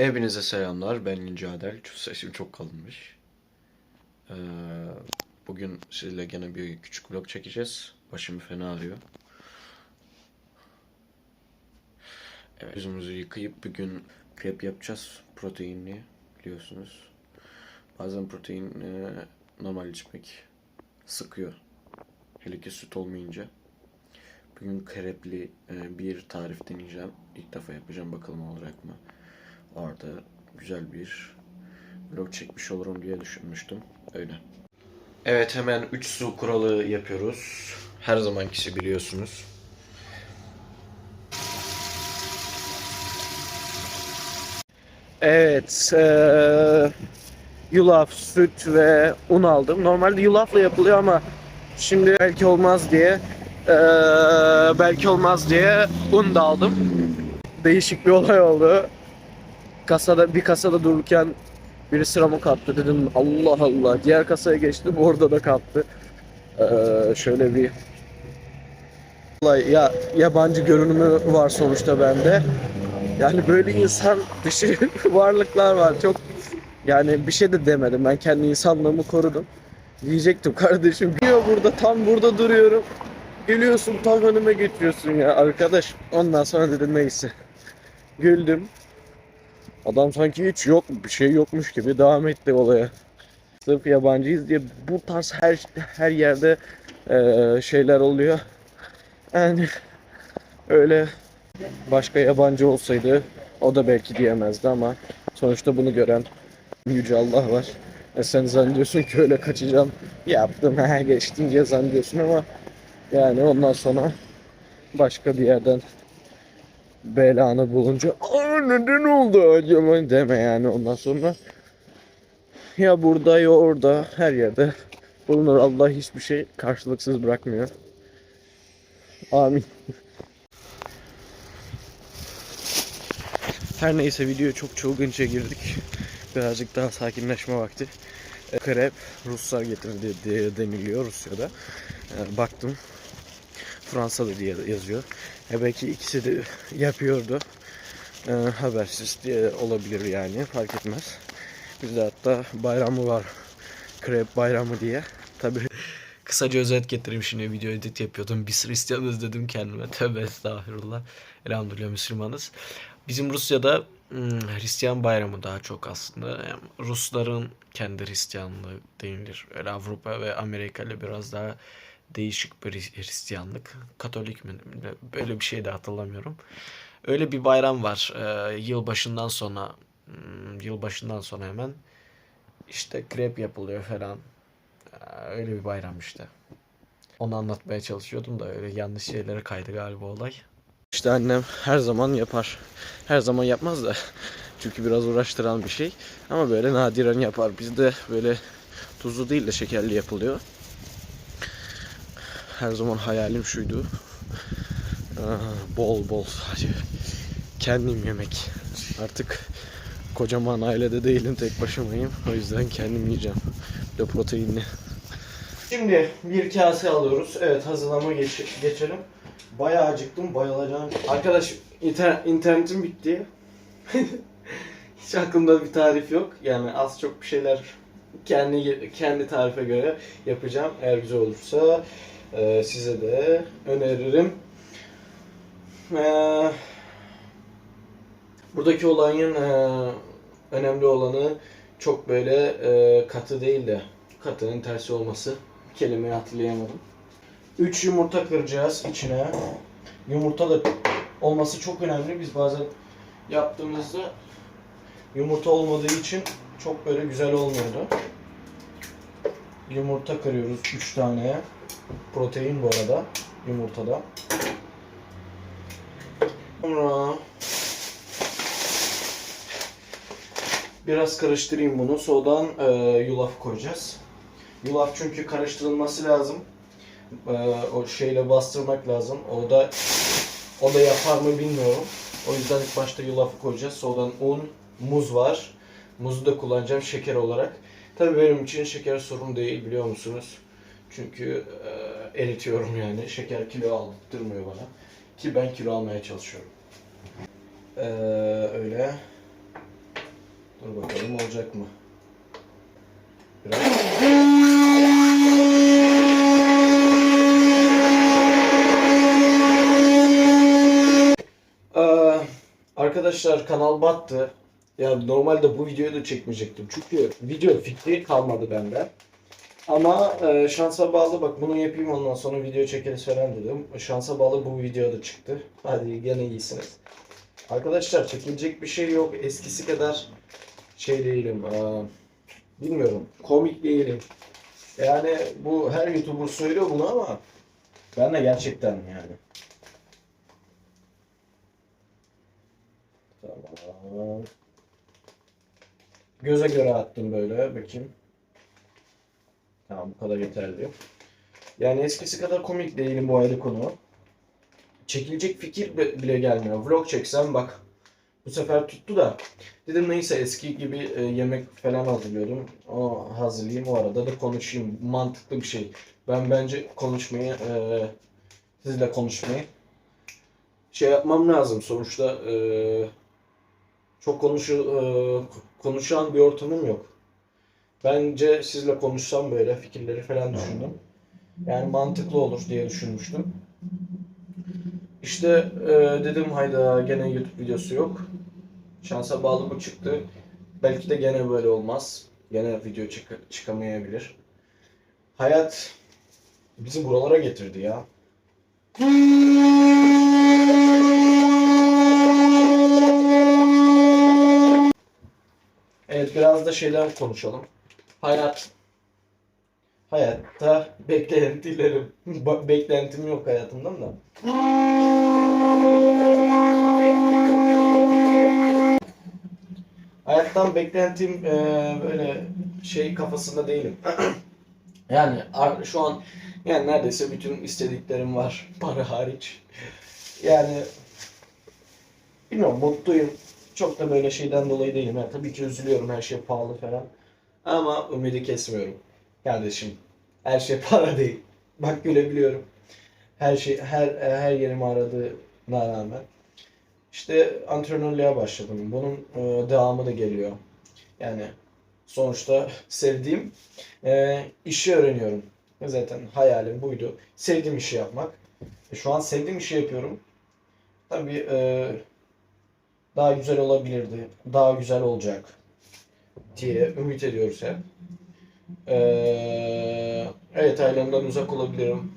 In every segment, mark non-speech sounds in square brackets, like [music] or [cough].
Hepinize selamlar. Ben İnce Adel. Sesim çok kalınmış. Ee, bugün sizle gene bir küçük vlog çekeceğiz. Başım fena ağrıyor. Evet, yüzümüzü yıkayıp bugün krep yapacağız. Proteinli biliyorsunuz. Bazen protein e, normal içmek sıkıyor. Hele ki süt olmayınca. Bugün krepli e, bir tarif deneyeceğim. İlk defa yapacağım bakalım olacak mı. Orada güzel bir vlog çekmiş olurum diye düşünmüştüm. Öyle. Evet hemen 3 su kuralı yapıyoruz. Her zamankisi biliyorsunuz. Evet, eee, yulaf, süt ve un aldım. Normalde yulafla yapılıyor ama şimdi belki olmaz diye eee, belki olmaz diye un da aldım. Değişik bir olay oldu. Kasada bir kasada dururken biri sıramı kaptı dedim Allah Allah. Diğer kasaya geçtim orada da kaptı. Eee, şöyle bir ya yabancı görünümü var sonuçta bende. Yani böyle insan dışı [laughs] varlıklar var. Çok yani bir şey de demedim. Ben kendi insanlığımı korudum. Diyecektim kardeşim. Geliyor burada tam burada duruyorum. Geliyorsun tam önüme geçiyorsun ya arkadaş. Ondan sonra dedim neyse. Güldüm. Adam sanki hiç yok bir şey yokmuş gibi devam etti olaya. Sırf yabancıyız diye bu tarz her her yerde eee, şeyler oluyor. Yani öyle başka yabancı olsaydı o da belki diyemezdi ama sonuçta bunu gören Yüce Allah var. E sen zannediyorsun ki öyle kaçacağım yaptım he geçtim diye zannediyorsun ama yani ondan sonra başka bir yerden belanı bulunca neden oldu acaba deme yani ondan sonra ya burada ya orada her yerde bulunur Allah hiçbir şey karşılıksız bırakmıyor. Amin. Her neyse video çok çılgınca girdik. Birazcık daha sakinleşme vakti. E, Krep Ruslar getirdi diye deniliyor Rusya'da. E, Baktım Fransa'da diye yazıyor. E belki ikisi de yapıyordu. E, habersiz diye olabilir yani fark etmez. Bizde hatta bayramı var. Krep bayramı diye. Tabi Kısaca özet getireyim şimdi video edit yapıyordum. Biz Hristiyanız dedim kendime. Tövbe estağfurullah. Elhamdülillah Müslümanız. Bizim Rusya'da hmm, Hristiyan bayramı daha çok aslında. Yani Rusların kendi Hristiyanlığı denilir. Öyle Avrupa ve Amerika ile biraz daha değişik bir Hristiyanlık. Katolik mi? Böyle bir şey de hatırlamıyorum. Öyle bir bayram var. Ee, yılbaşından sonra hmm, yılbaşından sonra hemen işte krep yapılıyor falan. Ee, Öyle bir bayram işte. Onu anlatmaya çalışıyordum da öyle yanlış şeylere kaydı galiba olay. işte annem her zaman yapar. Her zaman yapmaz da. Çünkü biraz uğraştıran bir şey. Ama böyle nadiren yapar. Bizde böyle tuzlu değil de şekerli yapılıyor. Her zaman hayalim şuydu. Bol bol sadece kendim yemek. Artık kocaman ailede değilim tek başımayım. O yüzden kendim yiyeceğim. Bir de proteinli. Şimdi bir kase alıyoruz. Evet hazırlama geç geçelim. Bayağı acıktım bayılacağım. Arkadaş inter internetim bitti. [laughs] Hiç aklımda bir tarif yok. Yani az çok bir şeyler kendi kendi tarife göre yapacağım. Eğer güzel olursa e, size de öneririm. E, buradaki olayın e, önemli olanı çok böyle e, katı değil de katının tersi olması. Kelimeyi hatırlayamadım. 3 yumurta kıracağız içine. Yumurta da olması çok önemli. Biz bazen yaptığımızda yumurta olmadığı için çok böyle güzel olmuyordu. Yumurta kırıyoruz 3 tane. Protein bu arada yumurtada. Sonra biraz karıştırayım bunu. Soğudan e, yulaf koyacağız. Yulaf çünkü karıştırılması lazım. E, o şeyle bastırmak lazım. O da o da yapar mı bilmiyorum. O yüzden ilk başta yulafı koyacağız. Soğudan un, muz var. Muzu da kullanacağım şeker olarak. Tabii benim için şeker sorun değil biliyor musunuz? Çünkü e, eritiyorum yani. Şeker kilo aldırmıyor bana. Ki ben kilo almaya çalışıyorum. Ee, öyle. Olacak mı? Biraz. Ee, arkadaşlar kanal battı. Ya normalde bu videoyu da çekmeyecektim. Çünkü video fikri kalmadı bende. Ama e, şansa bağlı bak bunu yapayım ondan sonra video çekeriz falan dedim. Şansa bağlı bu video da çıktı. Hadi gene iyisiniz. Arkadaşlar çekilecek bir şey yok. Eskisi kadar şey değilim. aa, bilmiyorum. Komik değilim. Yani bu her YouTuber söylüyor bunu ama ben de gerçekten yani. Tamam. Göze göre attım böyle. Bakayım. Tamam bu kadar yeterli. Yani eskisi kadar komik değilim bu ayrı konu. Çekilecek fikir bi- bile gelmiyor. Vlog çeksem bak bu sefer tuttu da. Dedim neyse eski gibi e, yemek falan hazırlıyordum. O hazırlayayım o arada da konuşayım. Mantıklı bir şey. Ben bence konuşmayı e, sizle konuşmayı şey yapmam lazım. Sonuçta e, çok konuşu, e, konuşan bir ortamım yok. Bence sizle konuşsam böyle fikirleri falan düşündüm. Yani mantıklı olur diye düşünmüştüm. İşte e, dedim hayda gene YouTube videosu yok. Şansa bağlı bu çıktı. Belki de gene böyle olmaz. Gene video çık- çıkamayabilir. Hayat bizi buralara getirdi ya. Evet biraz da şeyden konuşalım. Hayat. Hayatta beklentilerim. [laughs] Beklentim yok hayatımdan da. Hayattan beklentim eee, böyle şey kafasında değilim. [clears throat] yani şu an yani neredeyse bütün istediklerim var para hariç. Yani bilmiyorum mutluyum. Çok da böyle şeyden dolayı değilim. Yani tabii ki üzülüyorum her şey pahalı falan. Ama ümidi kesmiyorum. Kardeşim her şey [laughs] para değil. Bak gülebiliyorum. Her şey her her yerimi aradığına rağmen. İşte antrenörlüğe başladım. Bunun e, devamı da geliyor. Yani sonuçta sevdiğim e, işi öğreniyorum. Zaten hayalim buydu. Sevdiğim işi yapmak. E, şu an sevdiğim işi yapıyorum. Tabii e, daha güzel olabilirdi. Daha güzel olacak diye ümit ediyoruz hep. Ee, evet ailemden uzak olabilirim.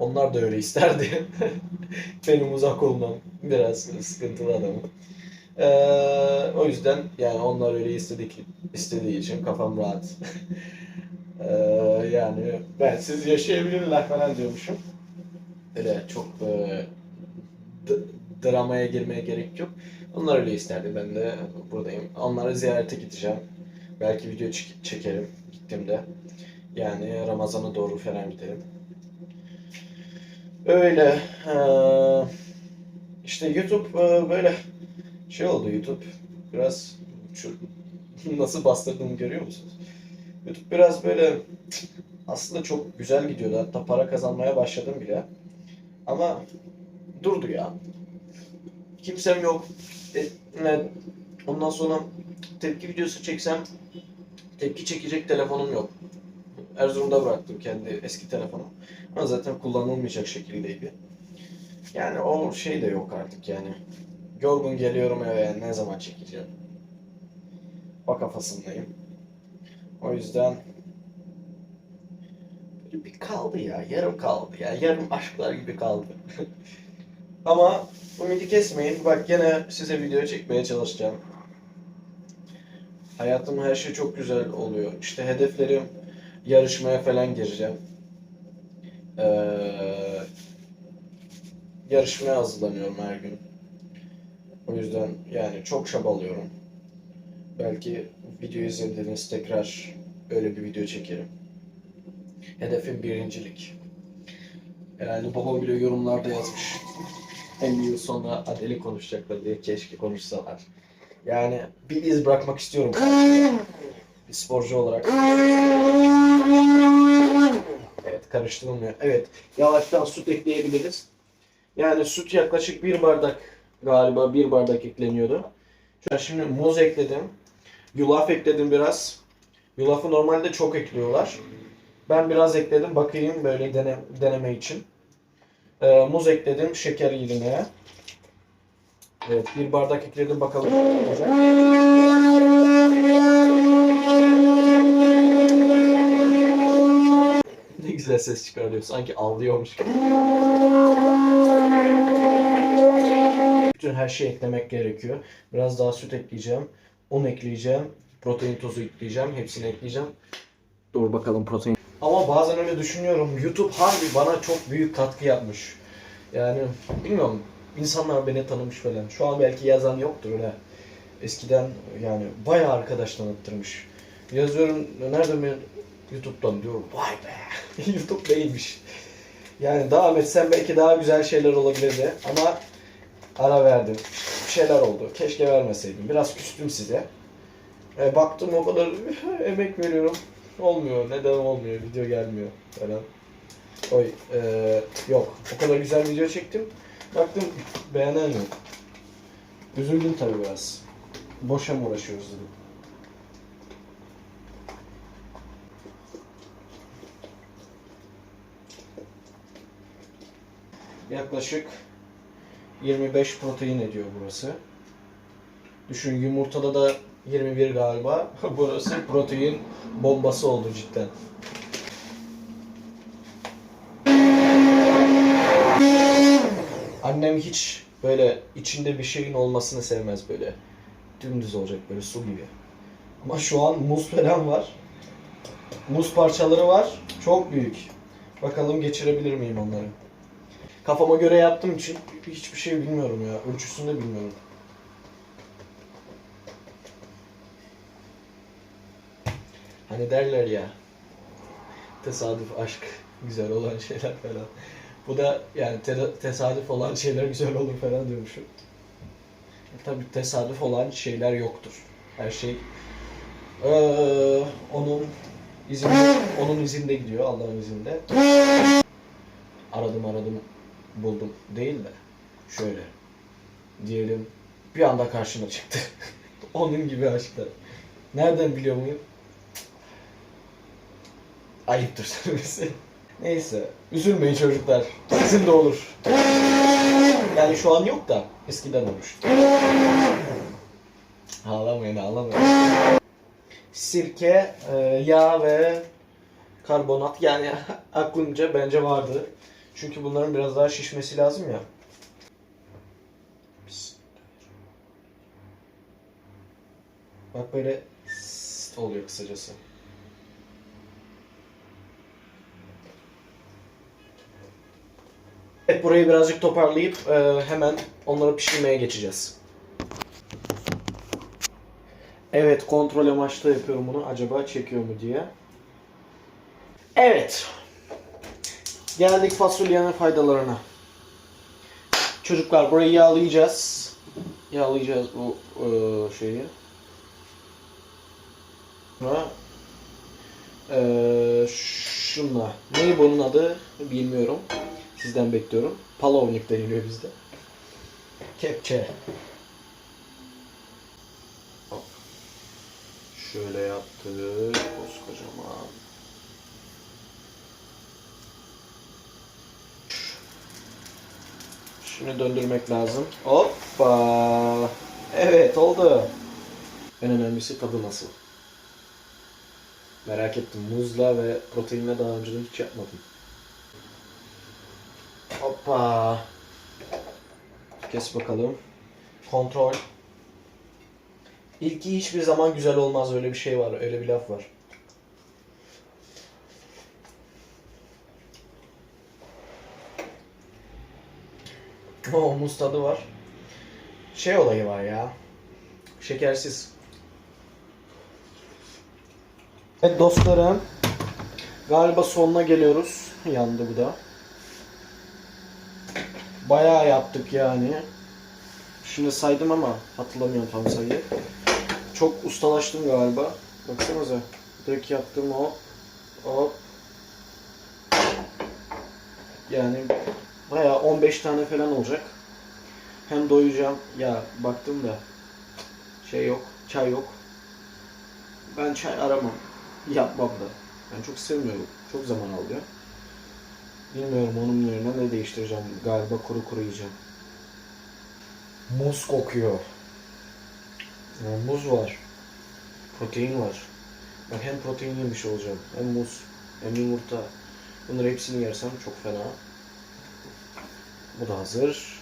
Onlar da öyle isterdi. [laughs] Benim uzak olmam biraz sıkıntılı adamım. Ee, o yüzden yani onlar öyle istedik, istediği için kafam rahat. [laughs] Ee, yani ben siz yaşayabilirler falan diyormuşum. Öyle çok e, dramaya girmeye gerek yok. Onlar öyle isterdi. Ben de buradayım. Onları ziyarete gideceğim. Belki video çek- çekerim gittiğimde. Yani Ramazan'a doğru falan giderim. Öyle. Ee, işte YouTube e, böyle şey oldu YouTube biraz şu [laughs] nasıl bastırdığımı görüyor musunuz? YouTube biraz böyle aslında çok güzel gidiyordu. Hatta para kazanmaya başladım bile. Ama durdu ya. Kimsem yok. E, ne- ondan sonra tepki videosu çeksem tepki çekecek telefonum yok. Erzurum'da bıraktım kendi eski telefonumu. Ama zaten kullanılmayacak şekildeydi. Yani o şey de yok artık yani. Yorgun geliyorum eve ne zaman çekeceğim. O kafasındayım. O yüzden böyle bir kaldı ya. Yarım kaldı ya. Yarım aşklar gibi kaldı. [laughs] Ama ümidi kesmeyin. Bak gene size video çekmeye çalışacağım. Hayatım her şey çok güzel oluyor. İşte hedeflerim yarışmaya falan gireceğim. Ee, yarışmaya hazırlanıyorum her gün. O yüzden yani çok çabalıyorum. Belki video izlediğiniz tekrar öyle bir video çekerim. Hedefim birincilik. Herhalde babam bile yorumlarda yazmış. 50 yıl sonra Adeli konuşacaklar diye keşke konuşsalar. Yani bir iz bırakmak istiyorum. [laughs] Bir sporcu olarak. Evet karıştırılmıyor. Evet yavaştan süt ekleyebiliriz. Yani süt yaklaşık bir bardak galiba bir bardak ekleniyordu. Şimdi muz ekledim. Yulaf ekledim biraz. Yulafı normalde çok ekliyorlar. Ben biraz ekledim bakayım böyle dene, deneme için. Ee, muz ekledim şeker yerine. Evet bir bardak ekledim bakalım. Ne güzel ses çıkarıyor. Sanki ağlıyormuş gibi. Bütün her şeyi eklemek gerekiyor. Biraz daha süt ekleyeceğim. Un ekleyeceğim. Protein tozu ekleyeceğim. Hepsini ekleyeceğim. Dur bakalım protein. Ama bazen öyle düşünüyorum. YouTube harbi bana çok büyük katkı yapmış. Yani bilmiyorum. insanlar beni tanımış falan. Şu an belki yazan yoktur öyle. Eskiden yani bayağı arkadaş tanıttırmış. Yazıyorum nerede mi YouTube'dan diyorum. Vay be. [laughs] YouTube değilmiş. Yani devam etsem belki daha güzel şeyler olabilirdi. Ama ara verdim. Bir şeyler oldu. Keşke vermeseydim. Biraz küstüm size. E, baktım o kadar [laughs] emek veriyorum. Olmuyor. Neden olmuyor? Video gelmiyor falan. Oy, e, yok. O kadar güzel video çektim. Baktım beğenen yok. Üzüldüm tabii biraz. Boşa mı uğraşıyoruz dedim. Yaklaşık 25 protein ediyor burası. Düşün yumurtada da 21 galiba. [laughs] burası protein bombası oldu cidden. Annem hiç böyle içinde bir şeyin olmasını sevmez böyle. Dümdüz olacak böyle su gibi. Ama şu an muz falan var. Muz parçaları var. Çok büyük. Bakalım geçirebilir miyim onları. Kafama göre yaptığım için hiçbir şey bilmiyorum ya. Ölçüsünü de bilmiyorum. Hani derler ya. Tesadüf, aşk, güzel olan şeyler falan. Bu da yani te- tesadüf olan şeyler güzel olur falan diyormuşum. E, tabii tesadüf olan şeyler yoktur. Her şey eee, onun izinde, onun izinde gidiyor, Allah'ın izinde. Aradım aradım buldum değil de şöyle diyelim bir anda karşına çıktı. [laughs] Onun gibi aşklar. Nereden biliyor muyum? Ayıptır söylemesi. Neyse. Üzülmeyin çocuklar. Sizin de olur. Yani şu an yok da eskiden olmuş. Ağlamayın ağlamayın. Sirke, e, yağ ve karbonat yani [laughs] aklımca bence vardı. Çünkü bunların biraz daha şişmesi lazım ya. Bak böyle oluyor kısacası. Evet burayı birazcık toparlayıp e, hemen onları pişirmeye geçeceğiz. Evet kontrol amaçlı yapıyorum bunu. Acaba çekiyor mu diye. Evet. Geldik fasulyenin faydalarına. Çocuklar burayı yağlayacağız. Yağlayacağız bu e, şeyi. Sonra e, şunla. Neyi bunun adı bilmiyorum. Sizden bekliyorum. Palovnik deniliyor bizde. Kepçe. Hop. Şöyle yaptık. Koskocaman. Şunu döndürmek lazım. Hoppa. Evet oldu. En önemlisi tadı nasıl? Merak ettim. Muzla ve proteinle daha önceden hiç yapmadım. Hoppa. Kes bakalım. Kontrol. İlki hiçbir zaman güzel olmaz öyle bir şey var. Öyle bir laf var. [laughs] Oo muz tadı var. Şey olayı var ya. Şekersiz. Evet dostlarım. Galiba sonuna geliyoruz. Yandı bu da. Bayağı yaptık yani. Şimdi saydım ama hatırlamıyorum tam sayıyı. Çok ustalaştım galiba. Baksanıza. Direkt yaptım o. Hop. Yani bayağı 15 tane falan olacak. Hem doyacağım. Ya baktım da şey yok. Çay yok. Ben çay aramam. Yapmam da. Ben çok sevmiyorum. Çok zaman alıyor. Bilmiyorum onun yerine ne değiştireceğim. Galiba kuru kuru yiyeceğim. Muz kokuyor. Yani muz var. Protein var. Ben hem protein yemiş olacağım. Hem muz. Hem yumurta. Bunları hepsini yersem çok fena. Bu da hazır.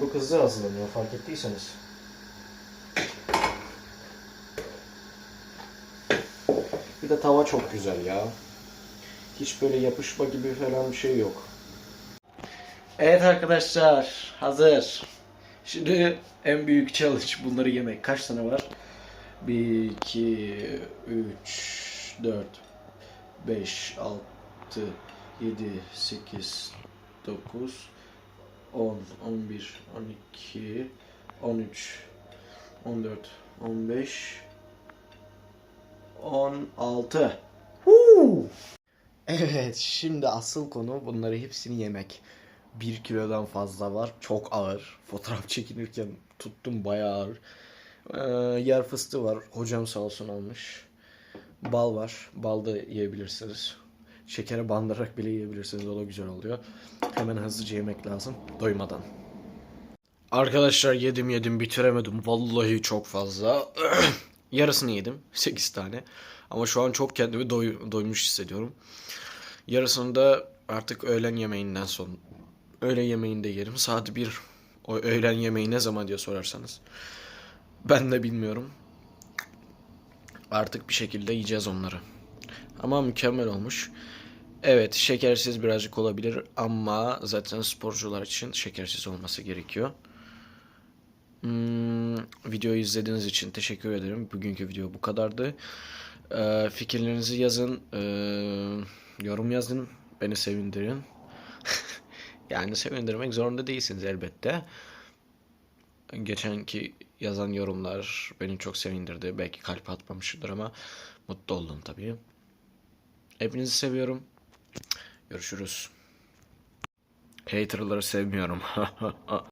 Bu hızlı hazırlanıyor fark ettiyseniz. Bir de tava çok güzel ya. Hiç böyle yapışma gibi falan bir şey yok. Evet arkadaşlar hazır. Şimdi en büyük challenge bunları yemek. Kaç tane var? 1, 2, 3, 4, 5, 6, 7, 8, 9, 10, 11, 12, 13, 14, 15, 16. Huu! Evet, şimdi asıl konu bunları hepsini yemek. Bir kilodan fazla var. Çok ağır. Fotoğraf çekinirken tuttum bayağı ağır. Ee, yer fıstığı var. Hocam sağ olsun almış. Bal var. Bal da yiyebilirsiniz. Şekere bandırarak bile yiyebilirsiniz. O da güzel oluyor. Hemen hızlıca yemek lazım. Doymadan. Arkadaşlar yedim yedim bitiremedim. Vallahi çok fazla. [clears throat] Yarısını yedim. [laughs] 8 tane. Ama şu an çok kendimi doy- doymuş hissediyorum. Yarısını da artık öğlen yemeğinden son. Öğle yemeğinde yerim. Saat 1. O öğlen yemeği ne zaman diye sorarsanız. Ben de bilmiyorum. Artık bir şekilde yiyeceğiz onları. Ama mükemmel olmuş. Evet şekersiz birazcık olabilir ama zaten sporcular için şekersiz olması gerekiyor. Hmm, videoyu izlediğiniz için teşekkür ederim. Bugünkü video bu kadardı. Ee, fikirlerinizi yazın. Ee, yorum yazın. Beni sevindirin. [laughs] yani sevindirmek zorunda değilsiniz elbette. Geçenki yazan yorumlar beni çok sevindirdi. Belki kalp atmamışımdır ama mutlu oldum tabii. Hepinizi seviyorum. Görüşürüz. Haterları sevmiyorum. [laughs]